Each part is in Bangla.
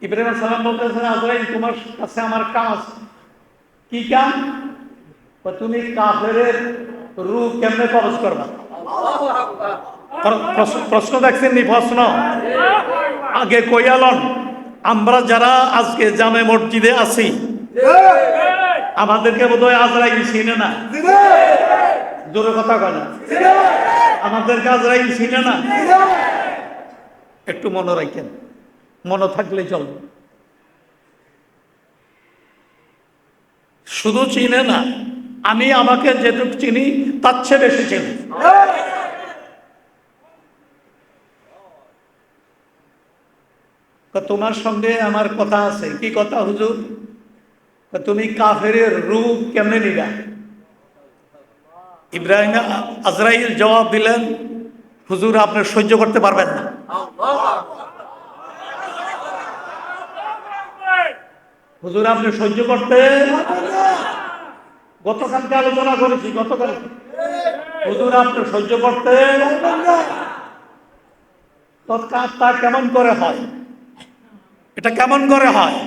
ইব্রাহিম সালাম বলতেছেন আজরাইল তোমার কাছে আমার কাম আছে। কি কাম? তুমি কাফের রু কেমনে কবজ করবা? প্র- প্রশ্ন- প্রশ্ন দেখছেন নি প্রশ্ন? আগে কইয়ালন আমরা যারা আজকে জামে মসজিদে আছি আমাদেরকে বোধ হয় আজরাইল চিনে না। জোরে কথা কয় না। আমাদেরকে আজরাইল চিনে না। একটু মনে রাখেন। মনে থাকলে চলবে শুধু চিনে না, আমি আমাকে যেটুক চিনি, তার চেয়ে বেশি চিনি। তোমার সঙ্গে আমার কথা আছে। কি কথা, হুজুর? তুমি কাফের রূপ কেমনে নিবা? ইব্রাহিম আজরাইল জবাব দিলেন, হুজুর, আপনি সহ্য করতে পারবেন না। হুজুর, আপনি সহ্য করতে গতকালকে আলোচনা করেছি, গতকাল। হুজুর, আপনি সহ্য করতে তা কেমন করে হয়? এটা কেমন করে হয়?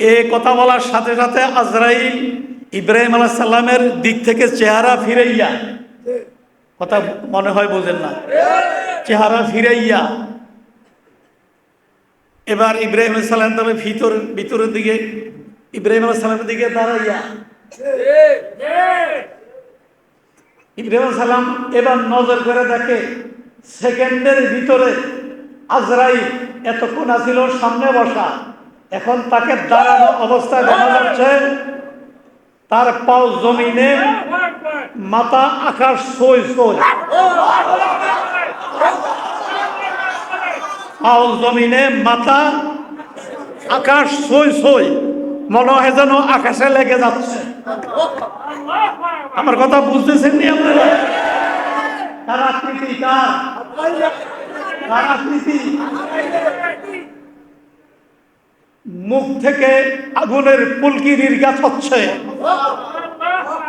এ কথা বলার সাথে সাথে আজরাইল ইব্রাহিম আলাহ সাল্লামের দিক থেকে চেহারা ফিরাইয়া, কথা মনে হয় বোঝেন না, চেহারা ফিরাইয়া এবার ইব্রাহিম সালাম তবে ভিতর, ভিতরের দিকে, ইব্রাহিম সালামের দিকে দাঁড়াইয়া। ইব্রাহিম সালাম এবার নজর করে দেখে সেকেন্ডের ভিতরে আজরাই এতক্ষণ আছিল সামনে বসা। এখন তাকে দাঁড়ানো অবস্থায় দেখা যাচ্ছে, তার পাও জমিনে মাথা আকাশ সই সই। পাও জমিনে মাথা, আকাশ সই সই মনে হয় যেন আকাশে লেগে যাচ্ছে। আমার কথা বুঝতেছেন নি আপনারা? তার আকৃতি তার আকৃতি। মুখ থেকে আগুনের পুলকি নির্গাত হচ্ছে।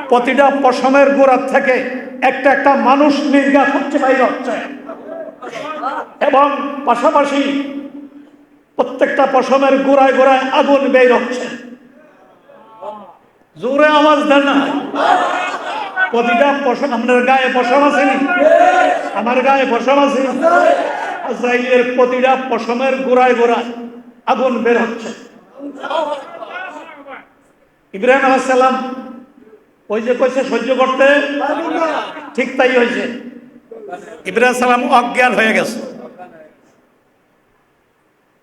প্রতিটা পশমের গোড়ার থেকে একটা একটা মানুষ নির্গাত হচ্ছে, বাইরে হচ্ছে। এবং পাশাপাশি প্রত্যেকটা পশমের গোড়ায় গোড়ায় আগুন বের হচ্ছে। জোরে আওয়াজ দেন না। প্রতিটা পশম, আপনার গায়ে পশম আছে আমার গায়ে পশম আছে আজরাইলের প্রতিটা পশমের গোড়ায় গোড়ায় আগুন বের হচ্ছে। ইব্রাহিম আলাইসাল্লাম ওই যে কইছে, সহ্য করতে? ঠিক তাই হয়েছে। ইব্রাহিম সালাম অজ্ঞান হয়ে গেছে।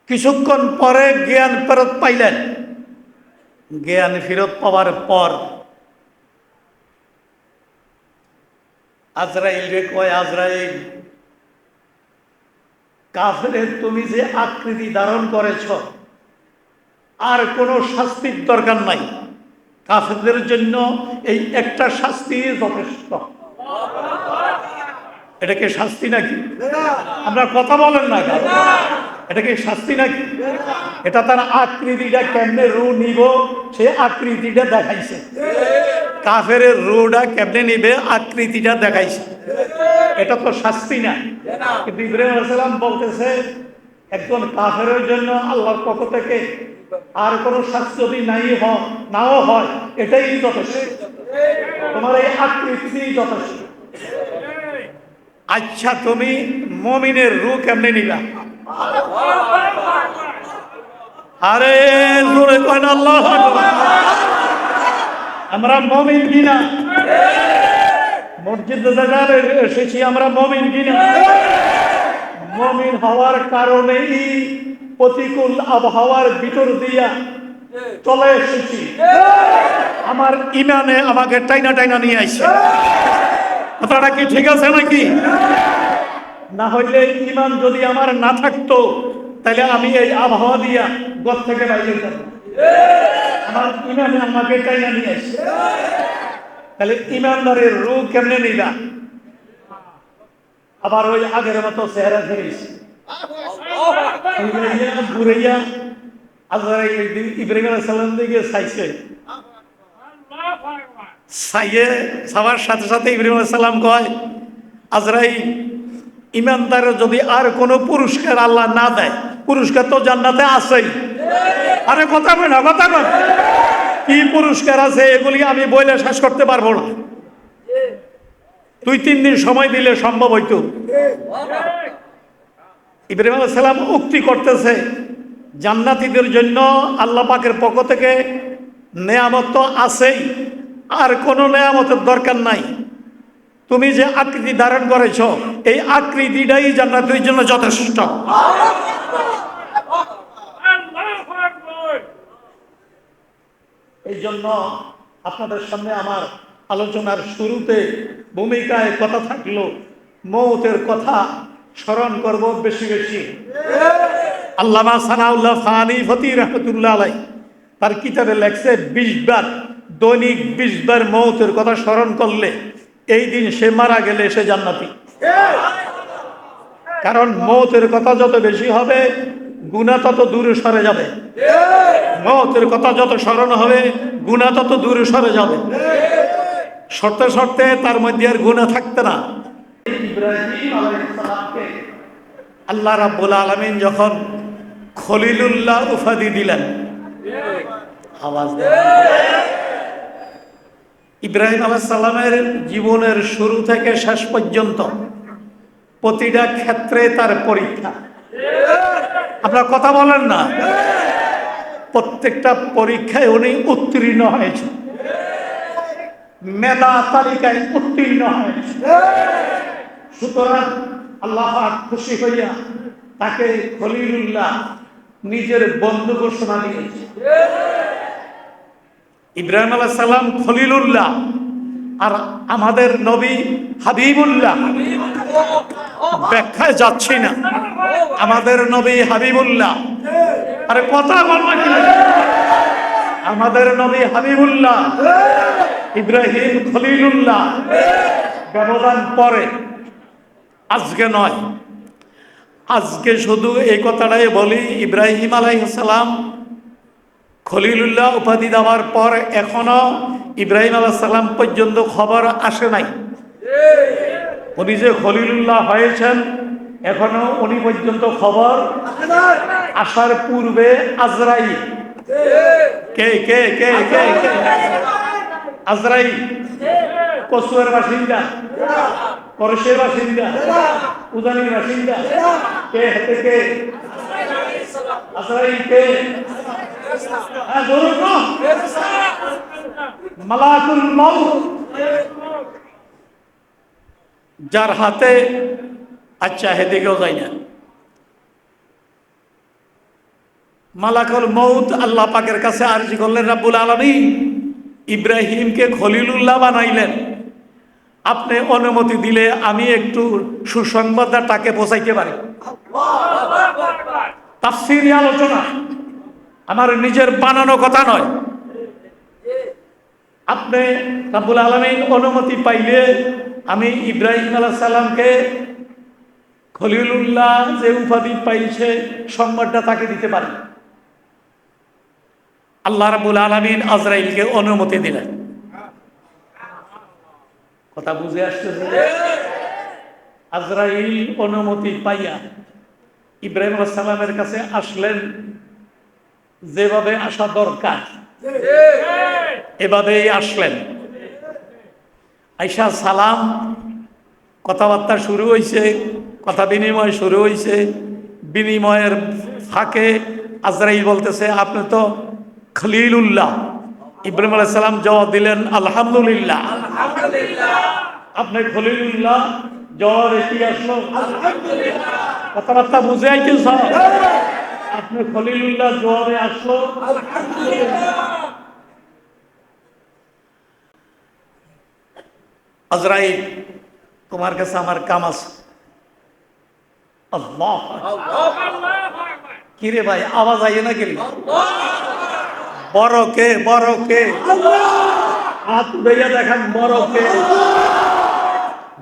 কিছুক্ষণ পরে জ্ঞান ফেরত পাইলেন। জ্ঞান ফেরত পাওয়ার পর আজরাইল রে কয়, আজরাইল, কাফের তুমি যে আকৃতি ধারণ করেছ, আর কোনো শাস্তির দরকার নাই। কাফেরদের জন্য এই একটা শাস্তি যথেষ্ট। এটা কি শাস্তি নাকি? আমরা কথা বলেন না কেন? এটা কি শাস্তি নাকি? এটা তার আকৃতিটা কেমনে রু নিব? সে আকৃতিটা দেখাইছে। কাফের রুটা কেমনে নিবে? আকৃতিটা দেখাইছে। এটা তো শাস্তি না। কিন্তু ইব্রাহিম বলতেছে, একজন কাফের জন্য আল্লাহর পক্ষ থেকে আর কোনো শাস্তি যদি নাই হয় নাও হয়, এটাই যথেষ্ট। তোমার এই আকৃতি যথেষ্ট। আচ্ছা তুমি মমিনের রু কেমনে নিলা? আরে, জোরে কয় আল্লাহ আমরা মমিন কিনা? মসজিদে এসেছি আমরা মমিন কিনা? মমিন হওয়ার কারণেই প্রতিকূল আবহাওয়ার ভিতর দিয়া চলে এসেছি। আমার ইমানে আমাকে টাইনা টাইনা নিয়ে আসছে কথাটা কি ঠিক আছে নাকি? না হইলে ইমান যদি আমার না থাকতো, তাহলে আমি এই আবহাওয়া দিয়া গত থেকে বাইরে যেতাম আমার ইমানে আমাকে টাইনা নিয়ে আসছে। তাহলে ইমানদারের রূপ কেমনে নিলা আবার ওই আগের মতো চেহারা ফেরিস ঘুরাইয়া আল্লাহ ইব্রাহিম আলাইহিস সালাম দিকে চাইছে। সাইয়ে সবার সাথে সাথে ইব্রাহিম সালাম কয়, আজরাই ইমানদারের যদি আর কোনো পুরস্কার আল্লাহ না দেয়, পুরস্কার তো জান্নাতে আছেই। আরে কথা কই না, কথা কই কি পুরস্কার আছে এগুলি আমি বইলে শেষ করতে পারব না। দুই, তিন দিন সময় দিলে সম্ভব হইতো। ইব্রাহিম সালাম উক্তি করতেছে, জান্নাতীদের জন্য আল্লাহ পাকের পক্ষ থেকে নেয়ামত তো আছেই আর কোনো নেয়ামতের দরকার নাই। তুমি যে আকৃতি ধারণ করেছ, এই আকৃতিটাই জান্নাতের জন্য যথেষ্ট। এই জন্য আপনাদের সামনে আমার আলোচনার শুরুতে ভূমিকায় কথা থাকল, মৌতের কথা স্মরণ করব বেশি বেশি। আল্লামা সানাউল্লাহ ফানি ফতি রহমতুল্লাহ আলাই তার কিতাবে লেখছে বিশ বার দৈনিক বিশ বার মৌতের কথা স্মরণ করলে এই দিন সে মারা গেলে সে জান্নাতি। কারণ মৌতের কথা যত বেশি হবে গুণা তত দূরে সরে যাবে। মৌতের কথা যত স্মরণ হবে গুণা তত দূরে সরে যাবে। শর্তে শর্তে তার মধ্যে আর গুণা থাকতে না। আল্লাহ রাব্বুল আলামিন যখন খলিলুল্লাহ উপাধি দিলেন, আওয়াজ। ইব্রাহিম আলাইহিস সালামের জীবনের শুরু থেকে শেষ পর্যন্ত প্রতিটা ক্ষেত্রে তার পরীক্ষা। আপনার কথা বলেন না? প্রত্যেকটা পরীক্ষায় উনি উত্তীর্ণ হয়েছে মেধা তালিকায় উত্তীর্ণ হয়েছে সুতরাং আল্লাহ খুশি হইয়া তাকে খলিলুল্লাহ নিজের বন্ধু ঘোষণা দিয়েছে ইব্রাহিম আলাহ সালাম খলিলুল্লাহ আর আমাদের নবী হাবিবুল্লাহ। ব্যাখ্যায় যাচ্ছি না। আমাদের নবী হাবিবুল্লাহ। আরে কথা বলব? আমাদের নবী হাবিবুল্লাহ। ইব্রাহিম খলিলুল্লাহ। ব্যবধান পরে। আজকে নয়। আজকে শুধু এই কথাটাই বলি, ইব্রাহিম আলাইসালাম খলিলুল্লাহ উপাধি দেওয়ার পর এখনও ইব্রাহিম আলাইসাল্লাম পর্যন্ত খবর আসে নাই। উনি যে খলিলুল্লাহ হয়েছেন, এখনও উনি পর্যন্ত খবর আসার পূর্বে আজরাই কে কে কে কে কে? আজরাই কসুয়ার বাসিন্দা। করশের বাসিন্দা। উদানির বাসিন্দা। কে হাতে কে? মালাকুল যার হাতে আচ্ছা হেদিকেও যাই না। মালাকুল মৌত আল্লাহ পাকের কাছে আরজি করলেন, রাব্বুল আলমী ইব্রাহিমকে খলিলুল্লাহ বানাইলেন। আপনি অনুমতি দিলে আমি একটু সুসংবাদটা তাকে পৌঁছাইতে পারি। তাফসিরি আলোচনা আমার নিজের বানানো কথা নয়। আপনি রাব্বুল আলমিন অনুমতি পাইলে আমি ইব্রাহিম আলাহ সাল্লামকে খলিলুল্লাহ যে উপাধি পাইছে সংবাদটা তাকে দিতে পারি। আল্লাহ রাবুল আলমিন আজরাইলকে অনুমতি দিলেন। কথা বুঝে আসতেছে আজরাইল অনুমতি পাইয়া ইব্রাহিম আলাহ সাল্লামের কাছে আসলেন। যেভাবে আসা দরকার। এভাবেই আসলেন। আইসা সালাম, কথাবার্তা শুরু হয়েছে কথা বিনিময় শুরু হয়েছে বিনিময়ের ফাঁকে আজরাইল বলতেছে, আপনি তো খলিলুল্লাহ। ইব্রাহিম আলাইহিস সালাম জবাব দিলেন আলহামদুলিল্লাহ। আপনি খলিলুল্লাহ জবাব কি আসলো। কথাবার্তা বুঝে আইতেছ আপনি খলিলুল্লাহ জবাবে আসলো। আজরাইল তোমার কাছে আমার কাম আছে। আল্লাহ কিরে ভাই আওয়াজ আইয়ে না গেলি বড় কে বড় কে হাত উড়াইয়া দেখেন বড় কে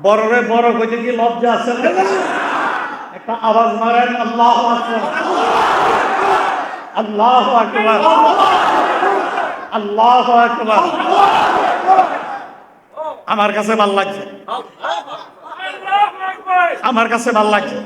বড়রে বড় কইতে কি লজ্জা আছে? একটা আওয়াজ মারেন, আল্লাহ আল্লাহ আকবার। আল্লাহ আকবার। আমার কাছে ভালো লাগছে। আমার কাছে ভালো লাগছে।